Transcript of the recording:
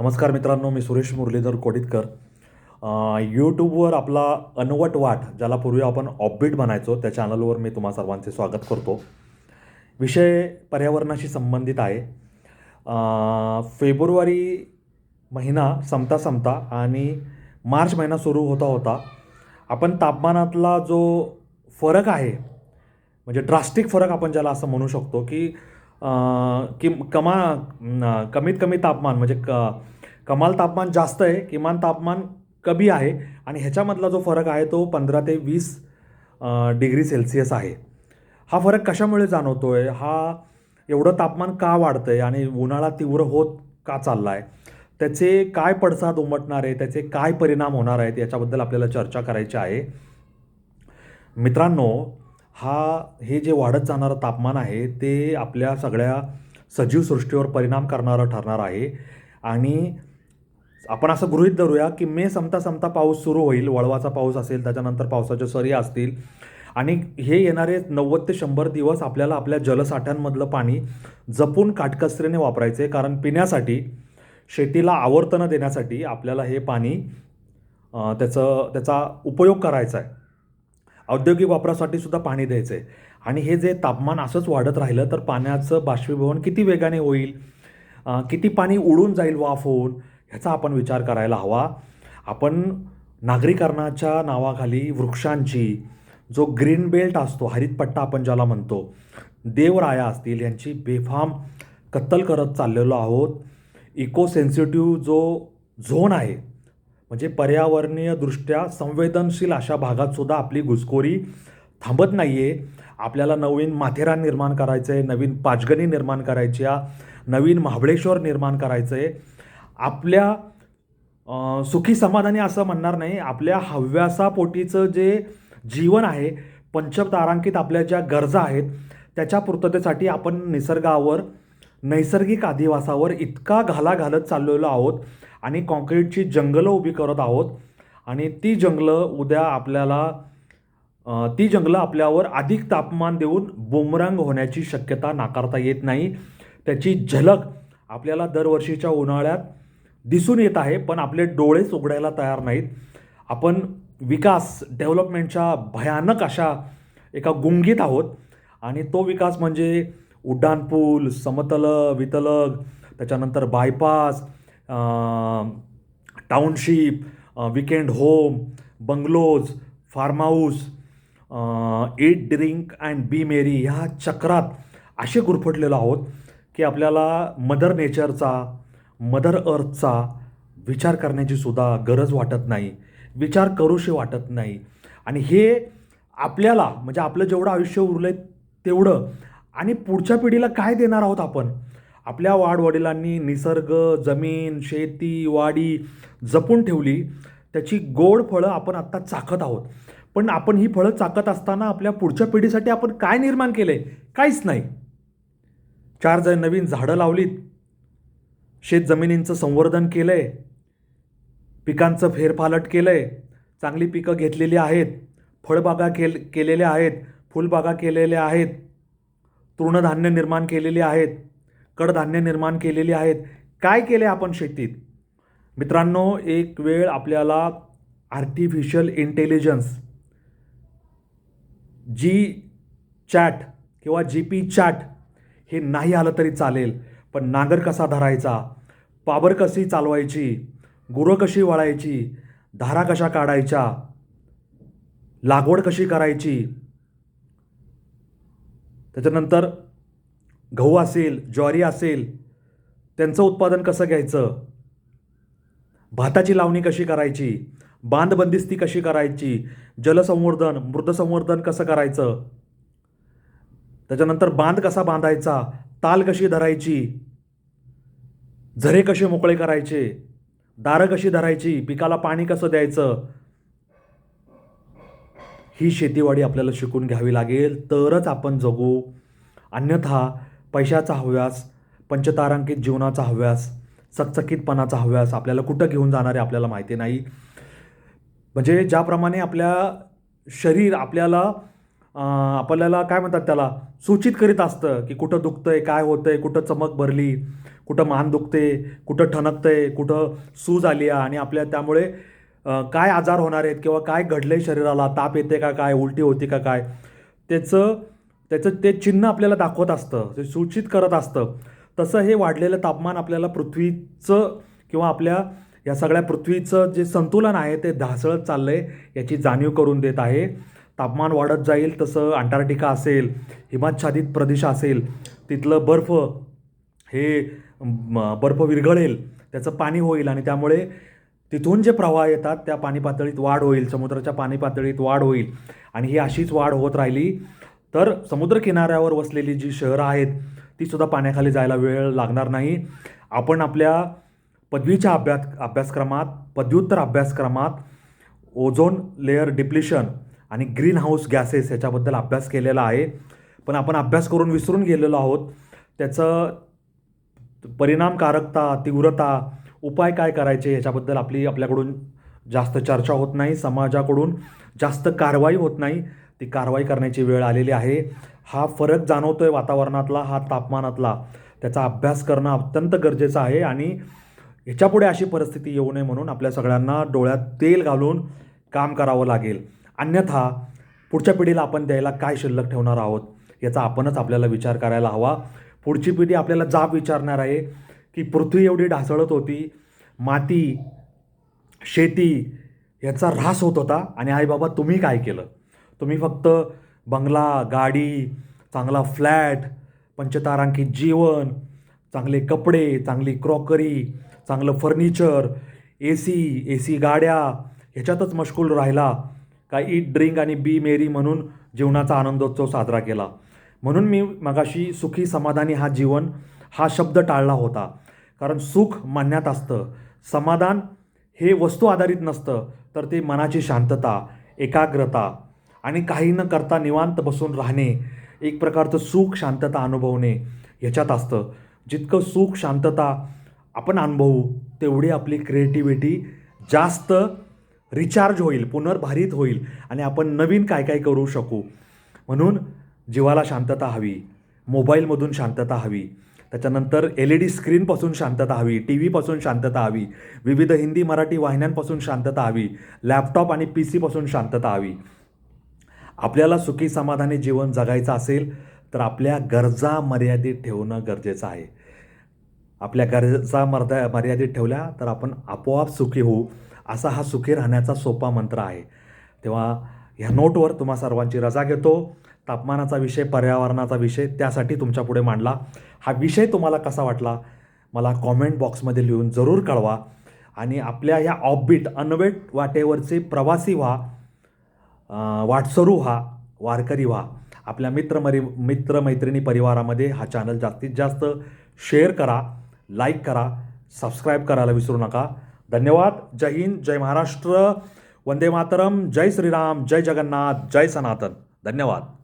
नमस्कार मित्रांनो मी सुरेश मुरलीधर कोडितकर. यूट्यूबवर आपला अनवट वाट ज्याला पूर्वी आपण ऑफबीट म्हणायचो त्या चॅनलवर मी तुम्हा सर्वांचे स्वागत करतो. विषय पर्यावरणाशी संबंधित आहे. फेब्रुवारी महिना संपता संपता आणि मार्च महिना सुरू होता होता आपण तापमानातला जो फरक आहे म्हणजे ड्रास्टिक फरक आपण ज्याला असं म्हणू शकतो की कि कमा कमीत कमी तापमान म्हणजे क कमाल तापमान जास्त आहे किमान तापमान कमी आहे आणि ह्याच्यामधला जो फरक आहे तो पंधरा ते वीस डिग्री सेल्सिअस आहे. हा फरक कशामुळे जाणवतो आहे हा एवढं तापमान का वाढतं आहे आणि उन्हाळा तीव्र होत का चालला आहे त्याचे काय पडसाद उमटणार आहे? त्याचे काय परिणाम होणार आहेत? याच्याबद्दल आपल्याला चर्चा करायची आहे. मित्रांनो हा हे जे वाढत जाणारं तापमान आहे ते आपल्या सगळ्या सजीव सृष्टीवर परिणाम करणारं ठरणार आहे. आणि आपण असं गृहीत धरूया की मे संपता संपता पाऊस सुरू होईल वळवाचा पाऊस असेल त्याच्यानंतर पावसाच्या सरी असतील. आणि हे येणारे नव्वद ते शंभर दिवस आपल्याला आपल्या जलसाठ्यांमधलं पाणी जपून काटकसरीने वापरायचं आहे कारण पिण्यासाठी शेतीला आवर्तनं देण्यासाठी आपल्याला हे पाणी त्याचं त्याचा उपयोग करायचा आहे औद्योगिक वापरासाठी सुद्धा पाणी द्यायचं. आहे आणि हे जे तापमान असंच वाढत राहिलं तर पाण्याचं बाष्पीभवन किती वेगाने होईल? किती पाणी उडून जाईल वाफ होऊन? ह्याचा आपण विचार करायला हवा. आपण नागरीकरणाच्या नावाखाली वृक्षांची जो ग्रीन बेल्ट असतो हरितपट्टा आपण ज्याला म्हणतो देवराया असतील यांची बेफाम कत्तल करत चाललेलो आहोत. इको सेन्सिटिव्ह जो झोन आहे म्हणजे पर्यावरणीय दृष्ट्या संवेदनशील अशा भागात सुद्धा आपली घुसखोरी थांबत नाही आहे आपल्याला नवीन माथेरान निर्माण करायचं आहे नवीन पाचगणी निर्माण करायची आहे नवीन महाबळेश्वर निर्माण करायचं आहे आपल्या सुखी समाधानी असं म्हणणार नाही. आपल्या हव्यासापोटीचं जे जीवन आहे पंचतारांकित आपल्या ज्या गरजा आहेत त्याच्या पूर्ततेसाठी आपण निसर्गावर नैसर्गिक अधिवासावर इतका घाला घालत चाललेलो आहोत. आणि काँक्रीटची जंगलं उभी करत आहोत. आणि ती जंगलं उद्या आपल्याला ती जंगलं आपल्यावर अधिक तापमान देऊन बोमरांग होण्याची शक्यता नाकारता येत नाही. त्याची झलक आपल्याला दरवर्षीच्या उन्हाळ्यात दिसून येत आहे पण आपले डोळेच उघडायला तयार नाहीत. आपण विकास डेव्हलपमेंटच्या भयानक अशा एका गुंगीत आहोत. आणि तो विकास म्हणजे उड्डाणपूल समतल वितलग त्याच्यानंतर bypass township weekend home bungalows farm house eat drink and be merry ह्या चक्रात असे गुरफटलेलो आहोत की आपल्याला मदर नेचरचा मदर अर्थचा विचार करण्याची सुद्धा गरज वाटत नाही विचार करूशी वाटत नाही. आणि हे आपल्याला म्हणजे आपलं जेवढं आयुष्य उरलं आहे तेवढं आणि पुढच्या पिढीला काय देणार आहोत आपण? आपल्या वाडवडिलांनी निसर्ग जमीन शेती वाडी जपून ठेवली. त्याची गोड फळं आपण आत्ता चाखत आहोत. पण आपण ही फळं चाकत असताना आपल्या पुढच्या पिढीसाठी आपण काय निर्माण केलं? आहे काहीच नाही. चार जण नवीन झाडं लावलीत. शेत जमिनींचं संवर्धन केलं आहे पिकांचं फेरफालट केलं आहे चांगली पिकं घेतलेली आहेत. फळबागा केल केलेल्या आहेत. फुलबागा केलेल्या आहेत. तृणधान्य निर्माण केलेली आहेत. कडधान्य निर्माण केलेली आहेत. काय केले आपण शेतीत? मित्रांनो एक वेळ आपल्याला आर्टिफिशियल इंटेलिजन्स जी चॅट किंवा जी पी चॅट हे नाही आलं तरी चालेल. पण नांगर कसा धरायचा? पाबर कशी चालवायची? गुरं कशी वळायची? धारा कशा काढायच्या? लागवड कशी करायची? त्याच्यानंतर गहू असेल ज्वारी असेल त्यांचं उत्पादन कसं घ्यायचं? भाताची लावणी कशी करायची? बांध बंदिस्ती कशी करायची? जलसंवर्धन मृदसंवर्धन कसं करायचं? त्याच्यानंतर बांध कसा बांधायचा? ताल कशी धरायची? झरे कसे मोकळे करायचे? दारं कशी धरायची? पिकाला पाणी कसं द्यायचं? ही शेतीवाडी आपल्याला शिकून घ्यावी लागेल. तरच आपण जगू. अन्यथा पैशाचा हव्यास पंचतारांकित जीवनाचा हव्यास चकचकीतपणाचा हव्यास आपल्याला कुठं घेऊन जाणार आहे आपल्याला माहिती नाही. म्हणजे ज्याप्रमाणे आपल्या शरीर आपल्याला आपल्याला काय म्हणतात त्याला सूचित करीत असतं की कुठं दुखतं आहे काय होतं आहे कुठं चमक भरली कुठं मान दुखते कुठं ठणकतं आहे कुठं सूज आली आहे आणि आपल्या त्यामुळे काय आजार होणार आहेत किंवा काय घडलं आहे शरीराला ताप येते का काय उलटी होती का काय त्याचं त्याचं ते चिन्ह आपल्याला दाखवत असतं ते सूचित करत असतं. तसं हे वाढलेलं तापमान आपल्याला पृथ्वीचं किंवा आपल्या या सगळ्या पृथ्वीचं जे संतुलन आहे ते ढासळत चाललं आहे याची जाणीव करून देत आहे. तापमान वाढत जाईल तसं अंटार्क्टिका असेल हिमाच्छादित प्रदेश असेल तिथलं बर्फ हे बर्फ विरघळेल त्याचं पाणी होईल आणि त्यामुळे तिथून जे प्रवाह येतात त्या पाणी पातळीत वाढ होईल समुद्राच्या पाणी पातळीत वाढ होईल. आणि ही अशीच वाढ होत राहिली. तर समुद्रकिनाऱ्यावर वसलेली जी शहरं आहेत ती सुद्धा पाण्याखाली जायला वेळ लागणार नाही. आपण आपल्या पदवीच्या अभ्यास अभ्यासक्रमात पदव्युत्तर अभ्यासक्रमात ओझोन लेअर डिप्लिशन आणि ग्रीन हाऊस गॅसेस याच्याबद्दल अभ्यास केलेला आहे. पण आपण अभ्यास करून विसरून गेलेलो आहोत. त्याचं परिणामकारकता तीव्रता उपाय काय करायचे याच्याबद्दल आपली आपल्याकडून जास्त चर्चा होत नाही समाजाकडून जास्त कारवाई होत नाही. ती कारवाई करण्याची वेळ आलेली आहे. हा फरक जाणवतो आहे वातावरणातला हा तापमानातला. त्याचा अभ्यास करणं अत्यंत गरजेचं आहे आणि ह्याच्यापुढे अशी परिस्थिती येऊ नये म्हणून आपल्या सगळ्यांना डोळ्यात तेल घालून काम करावं लागेल. अन्यथा पुढच्या पिढीला आपण द्यायला काय शिल्लक ठेवणार आहोत याचा आपणच आपल्याला विचार करायला हवा. पुढची पिढी आपल्याला जाब विचारणार आहे की पृथ्वी एवढी ढासळत होती माती शेती याचा ऱ्हास होत होता आणि आई बाबा तुम्ही काय केलं? तुम्ही फक्त बंगला गाडी चांगला फ्लॅट पंचतारांकित जीवन चांगले कपडे चांगली क्रॉकरी चांगलं furniture A C A C गाड्या ह्याच्यातच मशगूल राहिला. का ईट ड्रिंक आणि बी मेरी म्हणून जीवनाचा आनंदोत्सव साजरा केला. म्हणून मी मगाशी सुखी समाधानी हा जीवन हा शब्द टाळला होता. कारण सुख मान्यात असतं. समाधान हे वस्तू आधारित नसतं तर ते मनाची शांतता एकाग्रता आणि काही न करता निवांत बसून राहणे एक प्रकारचं सुख शांतता अनुभवणे ह्याच्यात असतं. जितकं सुख शांतता आपण अनुभवू तेवढी आपली क्रिएटिव्हिटी जास्त रिचार्ज होईल पुनर्भारित होईल आणि आपण नवीन काय काय करू शकू. म्हणून जीवाला शांतता हवी मोबाईलमधून शांतता हवी त्याच्यानंतर एल ई डी स्क्रीनपासून शांतता हवी टी व्हीपासून शांतता हवी विविध हिंदी मराठी वाहिन्यांपासून शांतता हवी लॅपटॉप आणि पी सीपासून शांतता हवी. आपल्याला सुखी समाधानी जीवन जगायचं असेल तर आपल्या गरजा मर्यादित ठेवणं गरजेचं आहे. आपल्या गरजा मर्दा मर्यादित ठेवल्या तर आपण आपोआप सुखी होऊ असा हा सुखी राहण्याचा सोपा मंत्र आहे. तेव्हा ह्या नोटवर तुम्हा सर्वांची रजा घेतो. तापमानाचा विषय पर्यावरणाचा विषय त्यासाठी तुमच्यापुढे मांडला. हा विषय तुम्हाला कसा वाटला मला कॉमेंट बॉक्समध्ये लिहून जरूर कळवा. आणि आपल्या ह्या ऑफबीट अनवेट वाटेवरचे प्रवासी व्हा. वाटसरू व्हा वारकरी व्हा. आपल्या मित्रमरी मित्रमैत्रिणी परिवारामध्ये हा चॅनल जास्तीत जास्त शेअर करा लाईक करा सबस्क्राईब करायला विसरू नका. धन्यवाद. जय हिंद जय महाराष्ट्र. वंदे मातरम. जय श्रीराम. जय जगन्नाथ. जय सनातन. धन्यवाद.